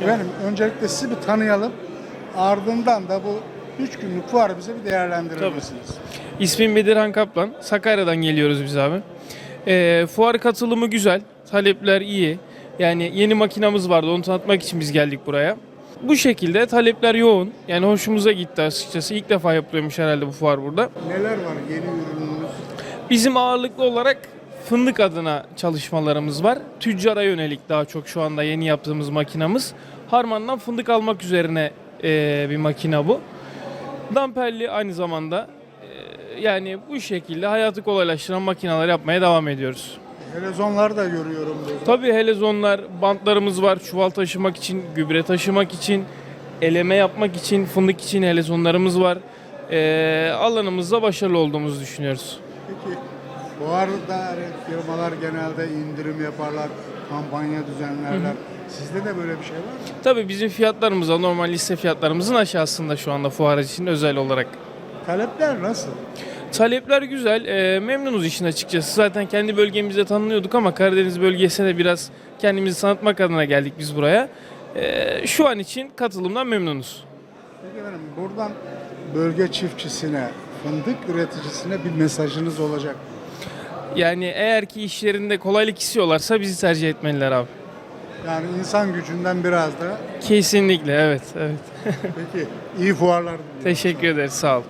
Efendim öncelikle sizi bir tanıyalım. Ardından da bu 3 günlük fuarı bize bir değerlendirir misiniz? İsmim Bedirhan Kaplan. Sakarya'dan geliyoruz biz abi. Ee, fuar katılımı güzel. Talepler iyi. Yani yeni makinamız vardı. Onu tanıtmak için biz geldik buraya. Bu şekilde talepler yoğun. Yani hoşumuza gitti açıkçası. İlk defa yapılıyormuş herhalde bu fuar burada. Neler var yeni ürününüz? Bizim ağırlıklı olarak fındık adına çalışmalarımız var. Tüccara yönelik daha çok şu anda yeni yaptığımız makinamız. Harmandan fındık almak üzerine eee, bir makina bu. Damperli aynı zamanda eee, yani bu şekilde hayatı kolaylaştıran makineler yapmaya devam ediyoruz. Helezonları da görüyorum burada. Tabii helezonlar, bantlarımız var. Çuval taşımak için, gübre taşımak için, eleme yapmak için, fındık için helezonlarımız var. Eee alanımızda başarılı olduğumuzu düşünüyoruz. Fuarda firmalar genelde indirim yaparlar, kampanya düzenlerler. Sizde de böyle bir şey var mı? Tabii bizim fiyatlarımız da normal liste fiyatlarımızın aşağısında şu anda fuar için özel olarak. Talepler nasıl? Talepler güzel, e, memnunuz işin açıkçası. Zaten kendi bölgemizde tanınıyorduk ama Karadeniz bölgesine de biraz kendimizi tanıtmak adına geldik biz buraya. E, şu an için katılımdan memnunuz. Peki efendim buradan bölge çiftçisine, fındık üreticisine bir mesajınız olacak. Yani eğer ki işlerinde kolaylık istiyorlarsa bizi tercih etmeliler abi. Yani insan gücünden biraz da. Kesinlikle evet, evet. Peki iyi fuarlar diliyorum. Teşekkür ederiz, sağ ol.